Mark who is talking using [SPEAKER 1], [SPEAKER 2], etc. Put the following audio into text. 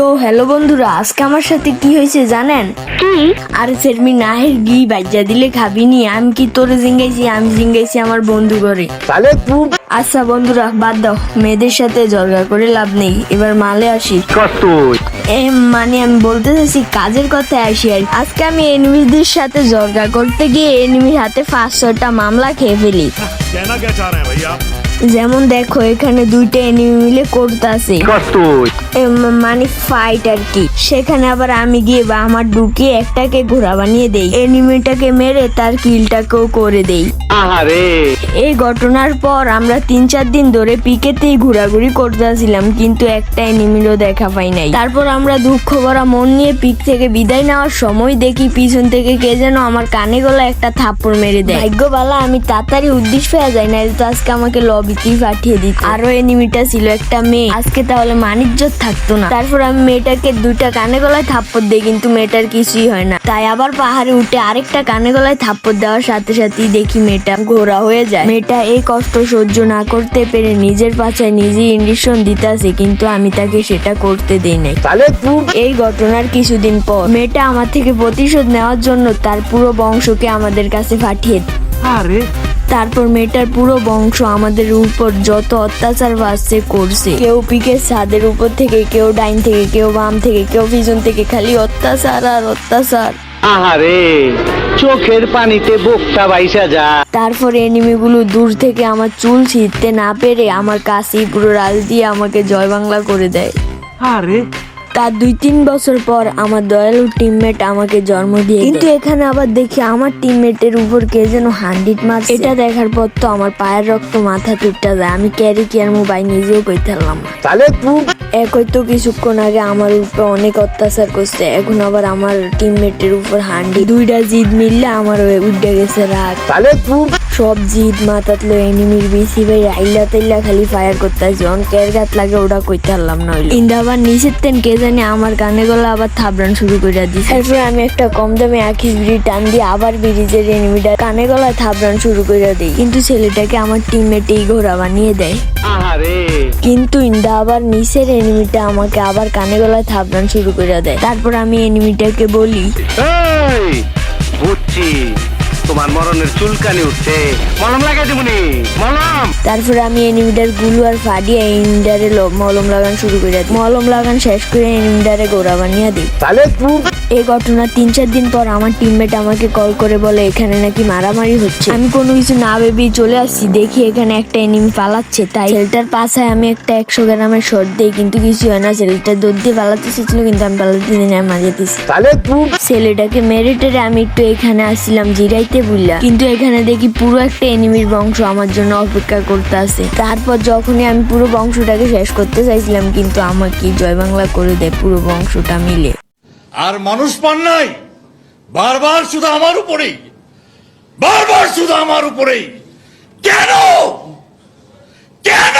[SPEAKER 1] তো হ্যালো বন্ধুরা আজকে আমার সাথে কি হয়েছে জানেন?
[SPEAKER 2] কি?
[SPEAKER 1] আর সেরমি নাহের গি বাজ্জা দিলে খাবি নি আমি কি তোরে জিঙ্গাইছি আমি জিঙ্গাইছি আমার বন্ধু ঘরে।
[SPEAKER 3] তাহলে তুই
[SPEAKER 1] আচ্ছা বন্ধুরা বাদ দাও মেয়েদের সাথে জলগা করে লাভ নেই এবার মালে আসি। মানে আমি বলতে চাইছি কাজের কথা আসি আর আজকে আমি এনিমিদের সাথে জলগা করতে গিয়ে এনিমির হাতে পাঁচ মামলা খেয়ে ফেলি।
[SPEAKER 4] কেন কে চা রে ভাইয়া?
[SPEAKER 1] যেমন দেখো এখানে দুইটা এনিমি মিলে করতেছে। মানে ফাইট আর কি। সেখানে আবার আমি গিয়ে বা আমার ঢুকিয়ে একটাকে ঘোড়া বানিয়ে দেই। এনিমিটাকে মেরে তার কিলটাকেও করে দেই। এই ঘটনার পর আমরা তিন চার দিন ধরে পিকেতেই ঘোরাঘুরি করতেছিলাম কিন্তু একটা এনিমিরও দেখা পাই নাই। তারপর আমরা দুঃখ ভরা মন নিয়ে পিক থেকে বিদায় নেওয়ার সময় দেখি পিছন থেকে কে যেন আমার কানে গলা একটা থাপ্পড় মেরে দেয়। ভাগ্যবালা আমি তাড়াতাড়ি উদ্দেশ্য হয়ে যাই না তো আজকে আমাকে লবিতেই পাঠিয়ে দিত। আরও এনিমিটা ছিল একটা মেয়ে। আজকে তাহলে মানিজ্য থাকতো না। তারপর আমি মেয়েটাকে দুইটা কানে গলায় থাপ্পড় দিই কিন্তু মেয়েটার কিছুই হয় না। তাই আবার পাহাড়ে উঠে আরেকটা কানে গলায় থাপ্পড় দেওয়ার সাথে সাথেই দেখি মেয়েটা ঘোরা হয়ে যায়। মেয়েটা এই কষ্ট সহ্য না করতে পেরে নিজের পাছায় নিজেই ইঞ্জেকশন দিতেছে কিন্তু আমি তাকে সেটা করতে দেই নাই।
[SPEAKER 3] তাহলে
[SPEAKER 1] এই ঘটনার কিছুদিন পর মেয়েটা আমার থেকে প্রতিশোধ নেওয়ার জন্য তার পুরো বংশকে আমাদের কাছে পাঠিয়ে দেয়।
[SPEAKER 3] আরে
[SPEAKER 1] তারপর মেয়েটার পুরো বংশ আমাদের উপর যত অত্যাচার বাসছে করছে। কেউ পিকে ছাদের উপর থেকে কেউ ডাইন থেকে কেউ বাম থেকে কেউ পিছন থেকে খালি অত্যাচার আর অত্যাচার।
[SPEAKER 3] আহারে চোখের পানিতে বোকটা বাইসা যা।
[SPEAKER 1] তারপর এনিমিগুলো দূর থেকে আমার চুল ছিঁড়তে না পেরে আমার কাছেই পুরো রাজ দিয়ে আমাকে জয় বাংলা করে দেয়।
[SPEAKER 3] আরে
[SPEAKER 1] তার দুই তিন বছর পর আমার দয়ালু টিমমেট আমাকে জন্ম দিয়ে কিন্তু এখানে আবার দেখি আমার টিমমেটের উপর কে যেন হান্ড্রেড মারছে এটা দেখার পর তো আমার পায়ের রক্ত মাথা টুটটা যায়। আমি ক্যারি কেয়ার মোবাইল নিজেও না।
[SPEAKER 3] তাহলে তুই
[SPEAKER 1] একই তো কিছুক্ষণ আগে আমার উপর অনেক অত্যাচার করছে। এখন আবার আমার টিমমেটের উপর হান্ডি দুইটা জিদ মিললে আমার উঠে গেছে রাগ।
[SPEAKER 3] তাহলে তুই
[SPEAKER 1] সব জিদ মাথাত লো এনিমির বেশি ভাই আইলা তাইলা খালি ফায়ার করতে অন কের গাত লাগে ওটা কইতে পারলাম না হইল। ইন্দা আবার নিচের তেন কে জানি আমার গানে গলা আবার থাবড়ান শুরু করে দিছে। তারপর আমি একটা কম দামে আখিস বিড়ি টান দিয়ে আবার ব্রিজের এনিমিটা কানে গলায় থাবড়ান শুরু করে দিই। কিন্তু ছেলেটাকে আমার টিমমেটেই ঘোড়া বানিয়ে দেয়। কিন্তু ইন্দা আবার নিচের এনিমিটা আমাকে আবার কানে গলায় থাবড়ান শুরু করে দেয়। তারপর আমি এনিমিটাকে বলি
[SPEAKER 3] বুঝছি তোমার মরণের চুলকানি উঠছে। মলম লাগাই দিবনি মলম।
[SPEAKER 1] তারপর আমি এনিমিটারগুলো আর ফাডিয়া এনিমিটারে মলম লাগান শুরু করে মলম লাগান শেষ করে এনিমিটারে গোড়া বানিয়ে দিই।
[SPEAKER 3] তাহলে
[SPEAKER 1] এই ঘটনা তিন চার দিন পর আমার টিমমেট আমাকে কল করে বলে এখানে নাকি মারামারি হচ্ছে। আমি কোনো কিছু না ভেবেই চলে আসছি। দেখি এখানে একটা এনিমি পালাচ্ছে। তাই ছেলেটার পাশে আমি একটা একশো গ্রামের শর্ট দিই কিন্তু কিছু হয় না। ছেলেটা দৌড় দিয়ে পালাতে চেয়েছিল কিন্তু আমি পালাতে দিই না মারিয়ে দিছি ছেলেটাকে মেরে টেরে আমি একটু এখানে আসছিলাম জিরাইতে বুঝলা কিন্তু এখানে দেখি পুরো একটা এনিমির বংশ আমার জন্য অপেক্ষা করতে আছে। তারপর যখনই আমি পুরো বংশটাকে শেষ করতে চাইছিলাম কিন্তু আমাকে জয় বাংলা করে দেয় পুরো বংশটা মিলে।
[SPEAKER 4] আর মানুষ পান নাই। বারবার শুধু আমার উপরেই। বারবার শুধু আমার উপরেই। কেন? কেন?